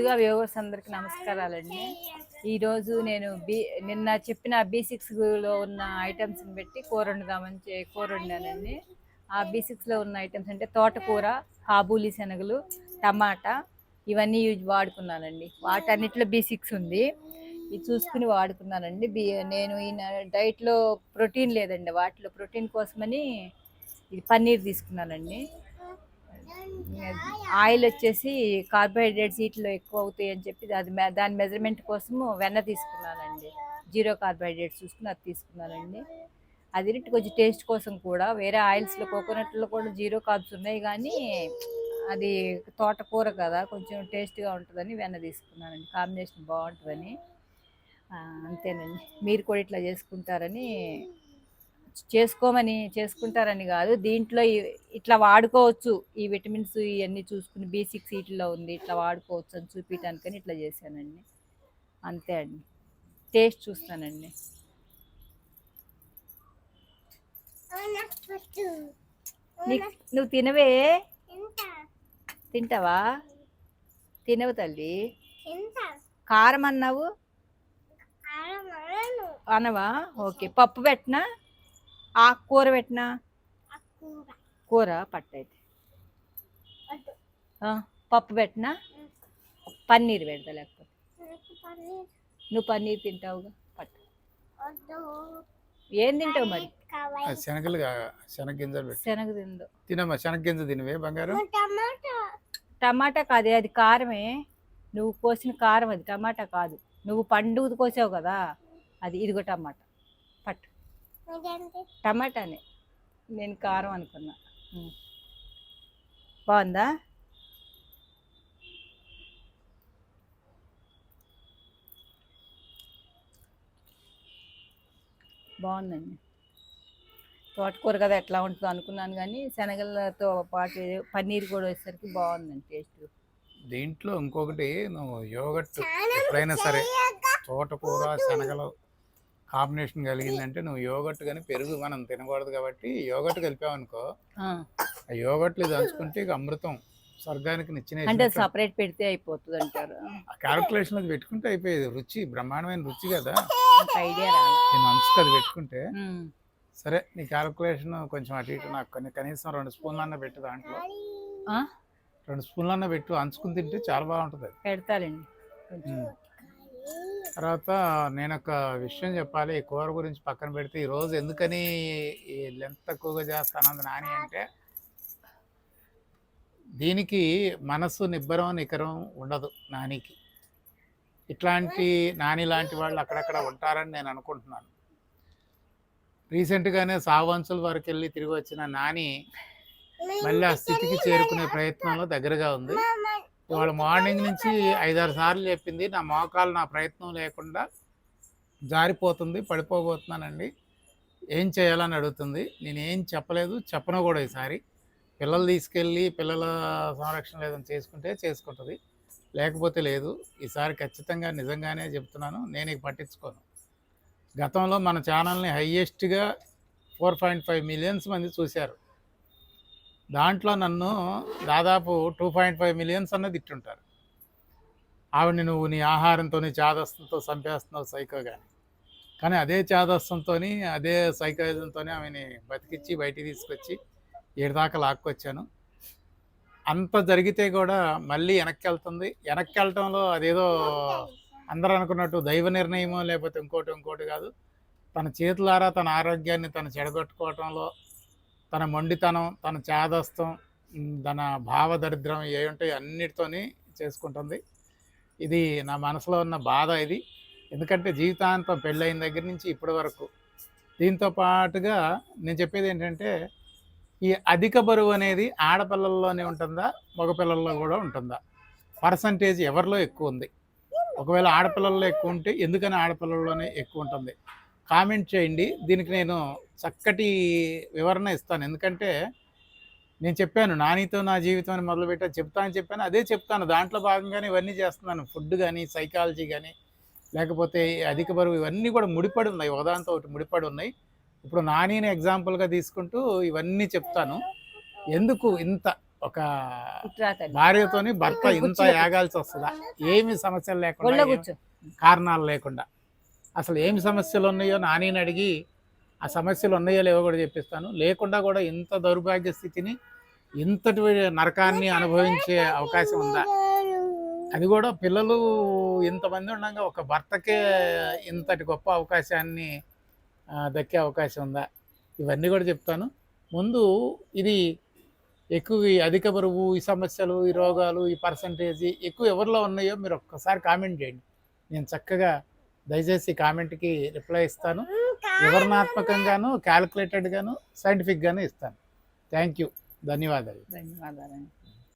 ముందుగా వ్యూవర్స్ అందరికి నమస్కారాలండి. ఈరోజు నేను బి నిన్న చెప్పిన బీసిక్స్లో ఉన్న ఐటమ్స్ని పెట్టి కూర వండుదామని కూర వండానండి ఆ బీసిక్స్లో ఉన్న ఐటమ్స్ అంటే తోటకూర కాబూలి శనగలు టమాటా ఇవన్నీ యూజ్ వాడుకున్నానండి. వాటన్నిటిలో బీసిక్స్ ఉంది. ఇది చూసుకుని వాడుకున్నానండి. బి నేను ఈ డైట్లో ప్రోటీన్ లేదండి. వాటిలో ప్రోటీన్ కోసమని ఇది పన్నీర్ తీసుకున్నానండి. ఆయిల్ వచ్చేసి కార్బోహైడ్రేట్స్ వీటిలో ఎక్కువ అవుతాయి అని చెప్పి అది మె- దాని మెజర్మెంట్ కోసము వెన్న తీసుకున్నానండి. జీరో కార్బోహైడ్రేట్స్ చూసుకుని అది తీసుకున్నానండి. అది కొంచెం టేస్ట్ కోసం కూడా వేరే ఆయిల్స్లో కోకోనట్లో కూడా జీరో కార్బ్స్ ఉన్నాయి కానీ అది తోటకూర కదా కొంచెం టేస్ట్గా ఉంటుందని వెన్న తీసుకున్నానండి. కాంబినేషన్ బాగుంటుందని. అంతేనండి. మీరు కూడా ఇట్లా చేసుకుంటారని చేసుకోమని చేసుకుంటారని కాదు. దీంట్లో ఇట్లా వాడుకోవచ్చు. ఈ విటమిన్స్ ఇవన్నీ చూసుకుని బీ సిక్స్ వీటిలో ఉంది ఇట్లా వాడుకోవచ్చు అని చూపించడానికని ఇట్లా చేశానండి. అంతే అండి. టేస్ట్ చూస్తానండి. నువ్వు తినవే? తింటావా? తినవు తల్లి. కారం అన్నావు? అనవా? ఓకే. పప్పు పెట్టినా? ఆకు కూర పెట్టినా? కూర. పట్టయితే ఆ, పప్పు పెట్టినా? పన్నీర్ పెడతా లేకపోతే. నువ్వు పన్నీర్ తింటావుగా? పట్టు. ఏం తింటావు మరి? ఆ శనగలు కా- శనగ గింజలు పెట్టు. శనగ తిందో. తినమ్మా శనగ గింజ తినవే బంగారం. టమాటా. కాదే అది కారమే. నువ్వు కోసిన కారం అది టమాటా కాదు. నువ్వు పండుగ కోసావు కదా అది ఇదిగో టమాటా. టమాటానే. నేను కారం అనుకున్నా. బాగుందా? బాగుందండి. తోటకూర కదా ఎట్లా ఉంటుందో అనుకున్నాను కానీ శనగలతో పాటు పన్నీర్ కూడా వచ్చేసరికి బాగుందండి టేస్ట్. దీంట్లో ఇంకొకటి నువ్వు యోగట్ ఎప్పుడైనా సరే తోటకూర శనగలు కాంబినేషన్ కలిగిందంటే నువ్వు యోగట్ కానీ పెరుగు మనం తినకూడదు కాబట్టి యోగట్ కలిపావనుకో ఆ, ఆ యోగట్లు దంచుకుంటే ఇక అమృతం స్వర్గానికి నిచ్చిన అంటే సపరేట్ పెడితే అయిపోతుంది అంటారు క్యాల్కులేషన్ అది పెట్టుకుంటే అయిపోయేది. రుచి బ్రహ్మాండమైన రుచి కదా. ఐడియా అది పెట్టుకుంటే. సరే నీ క్యాల్కులేషన్ కొంచెం అటు ఇటు నాకు కొన్ని కనీసం రెండు స్పూన్లు అన్న పెట్టు దాంట్లో. ఆ, రెండు స్పూన్లు అన్న పెట్టు అంచుకుని తింటే చాలా బాగుంటుంది పెడతాలండి. తర్వాత నేను ఒక విషయం చెప్పాలి. ఈ కూర గురించి పక్కన పెడితే ఈ రోజు ఎందుకని ఈ లెంత్ తక్కువగా చేస్తానంది నాని అంటే దీనికి మనసు నిబ్బరం నికరం ఉండదు నానికి. ఇట్లాంటి నాని లాంటి వాళ్ళు అక్కడక్కడ ఉంటారని నేను అనుకుంటున్నాను. రీసెంట్గానే సావంచుల వరకు వెళ్ళి తిరిగి వచ్చిన నాని మళ్ళీ ఆ స్థితికి చేరుకునే ప్రయత్నంలో దగ్గరగా ఉంది. ఇవాళ మార్నింగ్ నుంచి ఐదారు సార్లు చెప్పింది. నా మోకాలు నా ప్రయత్నం లేకుండా జారిపోతుంది పడిపోబోతున్నానండి. ఏం చేయాలని అడుగుతుంది. నేను ఏం చెప్పలేదు చెప్పను కూడా ఈసారి. పిల్లలు తీసుకెళ్ళి పిల్లల సంరక్షణ లేదని చేసుకుంటే చేసుకుంటుంది. లేకపోతే లేదు. ఈసారి ఖచ్చితంగా నిజంగానే చెప్తున్నాను. నేను ఇక పట్టించుకోను. గతంలో మన ఛానల్ని హయ్యెస్ట్గా ఫోర్ పాయింట్ ఫైవ్ మిలియన్స్ మంది చూశారు. దాంట్లో నన్ను దాదాపు టూ పాయింట్ ఫైవ్ మిలియన్స్ అన్నది ఇట్టుంటారు ఆవిడని నువ్వు నీ ఆహారంతో చాదస్తంతో చంపేస్తున్నావు సైకో కానీ కానీ అదే చాదస్తంతో అదే సైకోయిజంతో ఆమెని బతికిచ్చి బయటికి తీసుకొచ్చి ఏడుదాకా లాక్కొచ్చాను. అంత జరిగితే కూడా మళ్ళీ వెనక్కి వెళ్తుంది వెనక్కి వెళ్ళటంలో అదేదో అందరూ అనుకున్నట్టు దైవ నిర్ణయమో లేకపోతే ఇంకోటి ఇంకోటి కాదు. తన చేతులారా తన ఆరోగ్యాన్ని తను చెడగొట్టుకోవటంలో తన మొండితనం తన చాదస్తం తన భావదరిద్రం ఏ ఉంటాయి అన్నిటితోని చేసుకుంటుంది. ఇది నా మనసులో ఉన్న బాధ ఇది. ఎందుకంటే జీవితాంతం పెళ్ళైన దగ్గర నుంచి ఇప్పటి వరకు దీంతో పాటుగా నేను చెప్పేది ఏంటంటే ఈ అధిక బరువు అనేది ఆడపిల్లల్లోనే ఉంటుందా మగపిల్లల్లో కూడా ఉంటుందా? పర్సంటేజ్ ఎవరిలో ఎక్కువ ఉంది? ఒకవేళ ఆడపిల్లల్లో ఎక్కువ ఉంటే ఎందుకని ఆడపిల్లల్లోనే ఎక్కువ ఉంటుంది? కామెంట్ చేయండి. దీనికి నేను చక్కటి వివరణ ఇస్తాను. ఎందుకంటే నేను చెప్పాను నానితో నా జీవితం అని మొదలుపెట్టా చెప్తాను చెప్పాను. అదే చెప్తాను. దాంట్లో భాగంగానే ఇవన్నీ చేస్తున్నాను. ఫుడ్ కానీ సైకాలజీ కానీ లేకపోతే అధిక బరువు ఇవన్నీ కూడా ముడిపడి ఉన్నాయి. ఒకదాంతో ఒకటి ముడిపడి ఉన్నాయి. ఇప్పుడు నానిని ఎగ్జాంపుల్గా తీసుకుంటూ ఇవన్నీ చెప్తాను. ఎందుకు ఇంత ఒక భార్యతోని భర్త ఇంత. యాగాల్సి వస్తుందా? ఏమి సమస్యలు లేకుండా కారణాలు లేకుండా. అసలు ఏమి సమస్యలు ఉన్నాయో నానిని అడిగి ఆ సమస్యలు ఉన్నాయో లేవో కూడా చెప్పిస్తాను. లేకుండా కూడా ఇంత దౌర్భాగ్య స్థితిని ఇంతటి నరకాన్ని అనుభవించే అవకాశం ఉందా? అది కూడా పిల్లలు ఇంతమంది ఉండగా ఒక భర్తకే ఇంతటి గొప్ప అవకాశాన్ని దక్కే అవకాశం ఉందా? ఇవన్నీ కూడా చెప్తాను. ముందు ఇది ఎక్కువ అధిక బరువు ఈ సమస్యలు ఈ రోగాలు ఈ పర్సంటేజ్ ఎక్కువ ఎవరిలో ఉన్నాయో మీరు ఒక్కసారి కామెంట్ చేయండి. నేను చక్కగా దయచేసి కామెంట్కి రిప్లై ఇస్తాను. వివరణాత్మకంగాను క్యాల్కులేటెడ్గాను సైంటిఫిక్గాను ఇస్తాను. థ్యాంక్ యూ ధన్యవాదాలు. ధన్యవాదాలండి.